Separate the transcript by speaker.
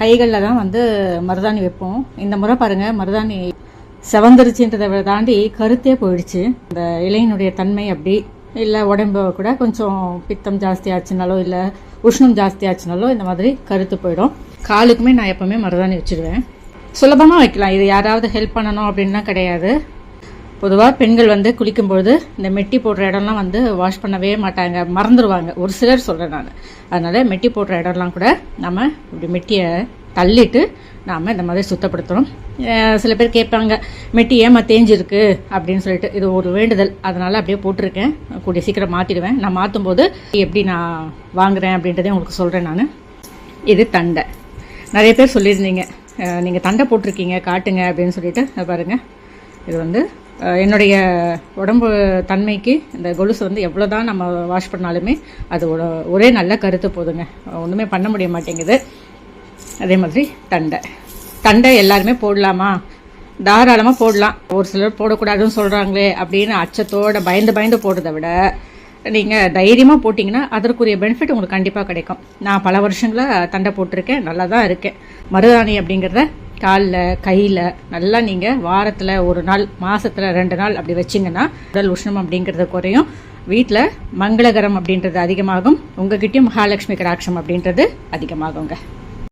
Speaker 1: கைகளில் தான் வந்து மருதாணி வைப்போம். இந்த முறை பாருங்கள் மருதாணி செவந்துருச்சுன்றதை தாண்டி கருத்தே போயிடுச்சு. இந்த இலையினுடைய தன்மை அப்படி இல்லை உடம்பு கூட கொஞ்சம் பித்தம் ஜாஸ்தி ஆச்சுனாலோ இல்லை உஷ்ணம் ஜாஸ்தி ஆச்சுனாலோ இந்த மாதிரி கருத்து போயிடும். காலுக்குமே நான் எப்போவுமே மருதாணி வச்சுருவேன். சுலபமாக வைக்கலாம். இது யாராவது ஹெல்ப் பண்ணணும் அப்படின்லாம் கிடையாது. பொதுவாக பெண்கள் வந்து குளிக்கும்பொழுது இந்த மெட்டி போடுற இடம்லாம் வந்து வாஷ் பண்ணவே மாட்டாங்க மறந்துடுவாங்க ஒரு சிலர் சொல்கிறேன் நான். அதனால் மெட்டி போடுற இடம்லாம் கூட நம்ம இப்படி மெட்டியை தள்ளிட்டு நாம் இந்த மாதிரி சுத்தப்படுத்தணும். சில பேர் கேட்பாங்க மெட்டி ஏமா தேஞ்சிருக்கு? அப்படின்னு சொல்லிட்டு. இது ஒரு வேண்டுதல். அதனால் அப்படியே போட்டிருக்கேன். கூடிய சீக்கிரம் மாற்றிடுவேன் நான் மாற்றும் போது எப்படி நான் வாங்குகிறேன் அப்படின்றதே உங்களுக்கு சொல்கிறேன் நான். இது தண்டை. நிறைய பேர் சொல்லியிருந்தீங்க. நீங்கள் தண்டை போட்டிருக்கீங்க காட்டுங்க அப்படின்னு சொல்லிட்டு. பாருங்கள் இது வந்து என்னுடைய உடம்பு தன்மைக்கு இந்த கொலுசு வந்து எவ்வளோ தான் நம்ம வாஷ் பண்ணாலுமே அது ஒரு- ஒரே நல்ல கருத்து போதுங்க. ஒன்றுமே பண்ண முடிய மாட்டேங்குது. அதே மாதிரி தண்டை. தண்டை எல்லாருமே போடலாமா? தாராளமாக போடலாம். ஒரு சிலர் போடக்கூடாதுன்னு சொல்கிறாங்களே அப்படின்னு அச்சத்தோட பயந்து பயந்து போடுறதை விட நீங்கள் தைரியமாக போட்டிங்கன்னா அதற்குரிய பெனிஃபிட் உங்களுக்கு கண்டிப்பாக கிடைக்கும். நான் பல வருஷங்களாக தண்டை போட்டிருக்கேன். நல்லா தான் இருக்கேன். மருதாணி அப்படிங்கிறத காலில் கையில் நல்லா நீங்கள் வாரத்தில் ஒரு நாள் மாதத்தில் ரெண்டு நாள் அப்படி வச்சிங்கன்னா உடல் உஷ்ணம் அப்படிங்கிறது குறையும். வீட்டில் மங்களகரம் அப்படின்றது அதிகமாகும். உங்ககிட்டயும் மகாலட்சுமி கடாட்சம் அப்படின்றது அதிகமாகுங்க.